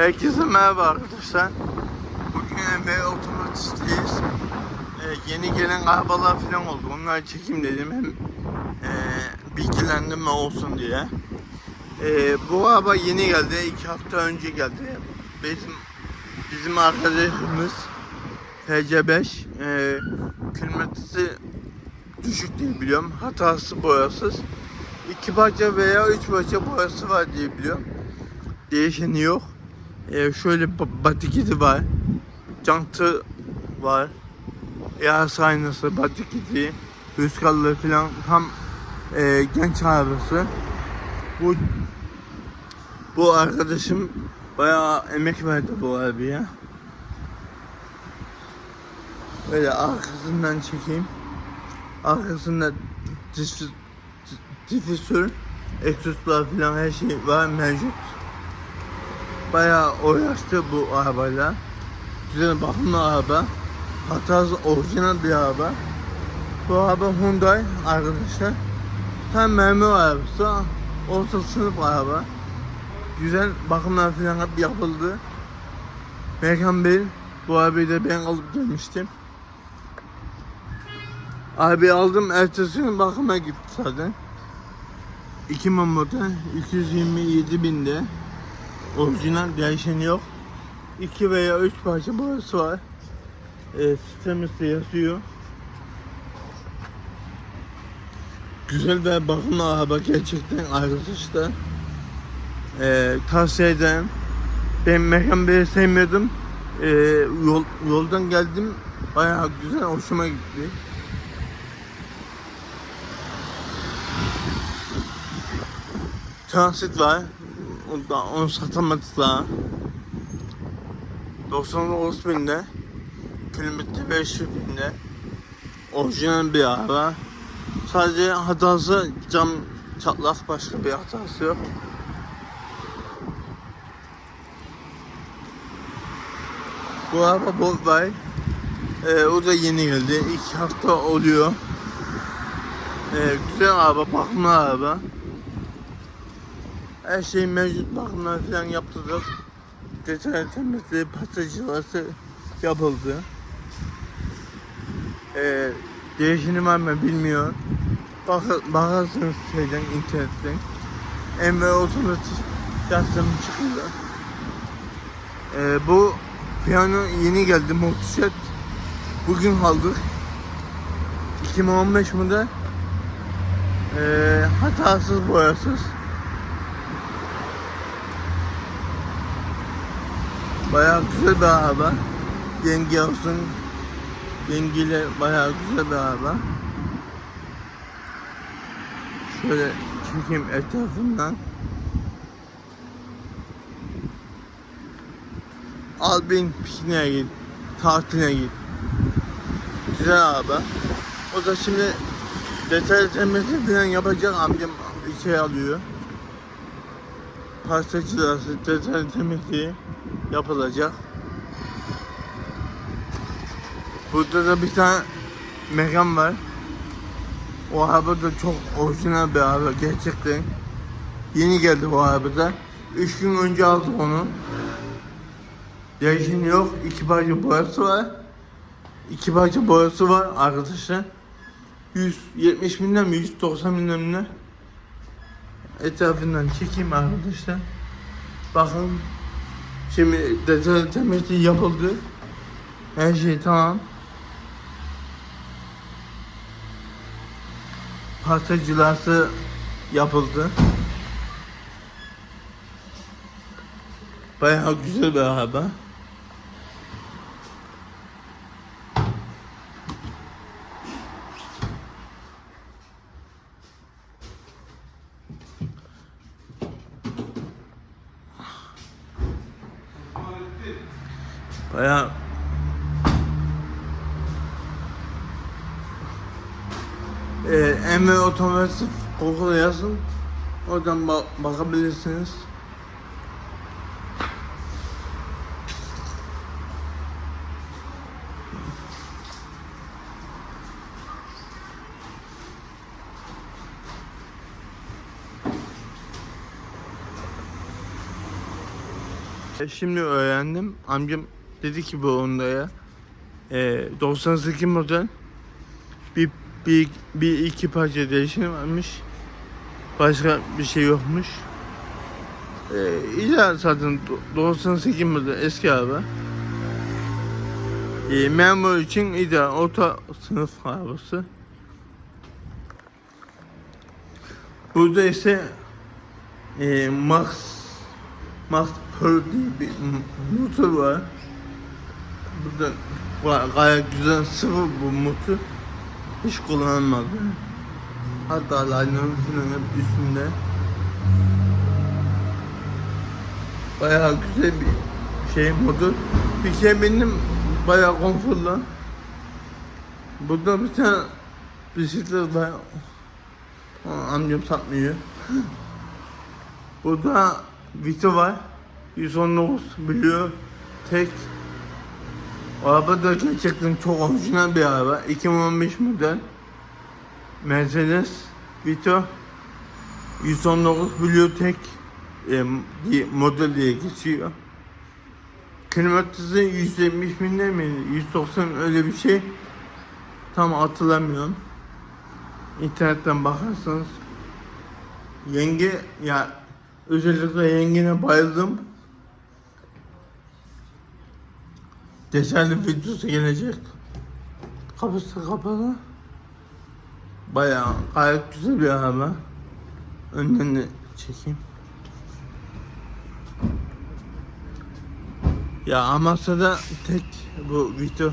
Herkese merhaba arkadaşlar. Bugün Emre otomotivdeyiz. Ee, yeni gelen arabalar falan oldu. Onları çekeyim dedim. Hem e, bilgilendirme olsun diye. Ee, bu araba yeni geldi. iki hafta önce geldi. Bizim bizim arkadaşımız TC5 e, kilometresi düşük diye biliyorum. Hatası boyasız. İki parça veya üç parça boyası var diye biliyorum. Değişeni yok. Ee, şöyle ba- batiketi var. Cantı var. Yağ aynası, batiketi, rüzgarlı falan tam e, genç arabası. Bu bu arkadaşım bayağı emek verdi bu arabaya. Böyle arkasından çekeyim. Arkasında dif- difüzör, egzozlar falan her şey var mevcut. Bayağı uğraştı bu arabayla. Güzel bakımlı araba. Hatası orijinal bir araba. Bu araba Hyundai arkadaşlar. Tam memur arabası. Orta sınıf araba. Güzel bakımlar falan hep yapıldı. Mekan Bey bu arabayı da ben alıp gelmiştim. Abi aldım ertesi gün bakıma gitti zaten. 2 model 227 binde. Orijinal değişeni yok. 2 veya 3 parça boyası var. E, sistemiste yazıyor. Güzel ve bakımlı araba gerçekten arkadaşlar. E, tavsiye ederim. Ben Mekan Bey'i sevmiyordum. E, yol, yoldan geldim. Bayağı güzel, hoşuma gitti. Transit var. Onu, satamadık daha. 99 binde. Kilometre 500 binde. Orijinal bir araba. Sadece hatası cam çatlak başka bir hatası yok. Bu araba Volkswagen. Ee, o da yeni geldi. İki hafta oluyor. Ee, güzel araba, bakımlı araba. Her şey mevcut bakımlar falan yaptırdık. Detay temizliği, pastacılası yapıldı. Ee, değişini var mı bilmiyorum. Bak, bakarsınız şeyden, internetten. Emre otomatik yazdım çıkıyor. Ee, bu piyano yeni geldi, multiset. Bugün aldık. 2015 model. Ee, hatasız boyasız. Bayağı güzel bir araba. Yenge olsun. Yengiyle bayağı güzel bir araba. Şöyle çekeyim etrafından. Al bin pikniğe git. Tatiline git. Güzel araba. O da şimdi detaylı temizlik falan yapacak amcam bir şey alıyor. Pastacılası, detaylı temizliği yapılacak. Burada da bir tane mekan var. O araba da çok orijinal bir araba gerçekten. Yeni geldi bu arabada. Üç gün önce aldık onu. Değişen yok. İki parça boyası var. İki parça boyası var arkadaşlar. 170 binden mi 190 binden mi? Etrafından çekeyim arkadaşlar. Bakın Şimdi detaylı temizliği yapıldı. Her şey tamam. Pastacılası yapıldı. Bayağı güzel bir araba. Bayağı ee, Emre Otomotiv Google'a yazın. Oradan ba- bakabilirsiniz. Şimdi öğrendim. Amcam dedi ki bu ondaya e, 98 model bir, bir, bir iki parça değişim varmış. Başka bir şey yokmuş. E, İlla zaten do- 98 model eski araba. E, memur için ideal orta sınıf arabası. Burada ise e, Max Max Pro diye bir motor var. Burada ga- gayet güzel sıfır bu motor. Hiç kullanmadı. Hatta falan hep üstünde. Bayağı güzel bir şey motor. Bir şey benim bayağı konforlu. Burada bir tane bisiklet var. Amcam satmıyor. Burada Vito var. 119 biliyor. Tek. Araba da gerçekten çok orijinal bir araba. 2015 model. Mercedes Vito 119 biliyor tek e, model diye geçiyor. Kilometresi 170 binde mi? 190 öyle bir şey. Tam hatırlamıyorum. İnternetten bakarsanız yenge ya özellikle yengene bayıldım. Detaylı videosu gelecek. Kapısı kapalı. Bayağı gayet güzel bir araba. Önden de çekeyim. Ya Amasya'da tek bu Vito.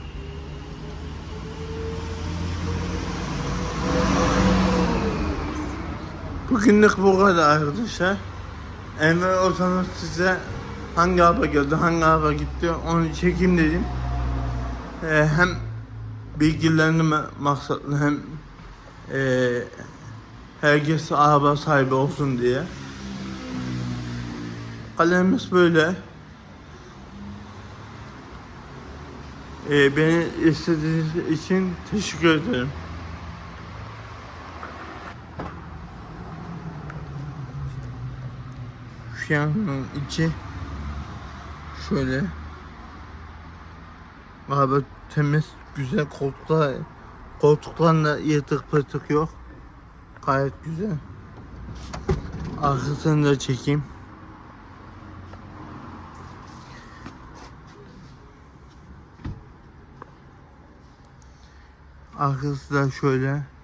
Bugünlük bu kadar arkadaşlar. Enver Ozan'ın size hangi araba geldi, hangi araba gitti onu çekeyim dedim. Ee, hem bilgilendirme maksatlı hem ee, herkes araba sahibi olsun diye. Kalemimiz böyle. Ee, beni istediğiniz için teşekkür ederim. Şu yanın içi şöyle. Araba temiz, güzel koltuklar. Koltuklarında yırtık pırtık yok. Gayet güzel. Arkasını da çekeyim. Arkası da şöyle.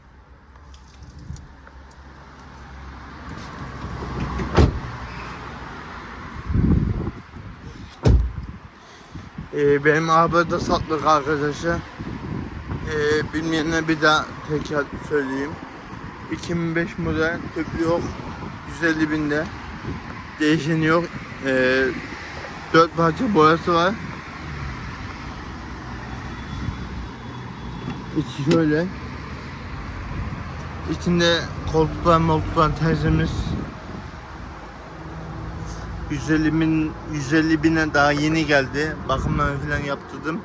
Ee, benim araba da satlık arkadaşlar. Ee, bilmeyenler bir daha tekrar söyleyeyim. 2005 model tüplü yok. 150 binde. Değişeni yok. Ee, 4 parça boyası var. İçi şöyle. İçinde koltuklar moltuklar tertemiz. 150 bin 150 bine daha yeni geldi. Bakımları falan yaptırdım.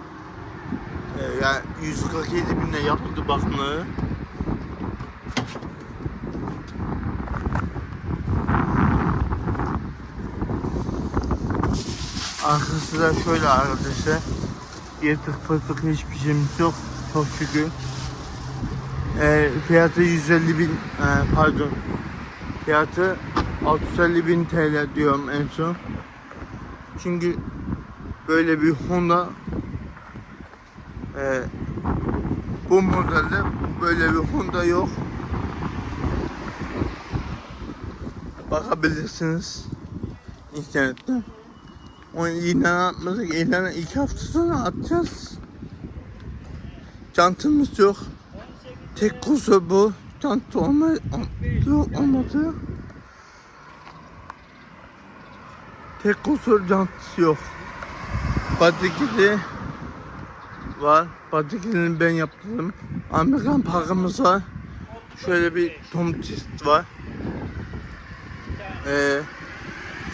Ee, yani 147 bine yapıldı bakımları. Arkası da şöyle arkadaşlar. Yırtık pırtık hiçbir şeyimiz yok. Çok şükür. Ee, fiyatı 150 bin, e, pardon. Fiyatı 650 bin TL diyorum en son. Çünkü böyle bir Honda e, bu modelde böyle bir Honda yok. Bakabilirsiniz internette. Onu ilan atmadık. İlanı iki hafta sonra atacağız. Çantamız yok. Tek kusur bu. Çanta olma, yok olmadı. Tek kusur çantası yok. Patikili var. Patikilini ben yaptım. Amerikan parkımız var. Şöyle bir tomtist var. Ee,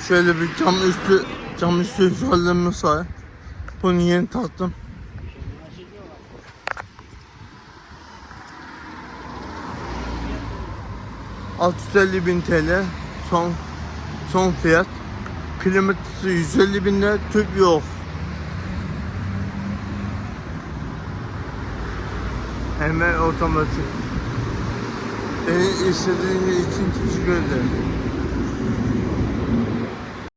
şöyle bir cam üstü cam üstü şöylemiz var. Bunu yeni taktım. ...650 bin TL son son fiyat kilometresi 150 bin lira tüp yok. Hemen otomatik. Beni istediğiniz için teşekkür ederim.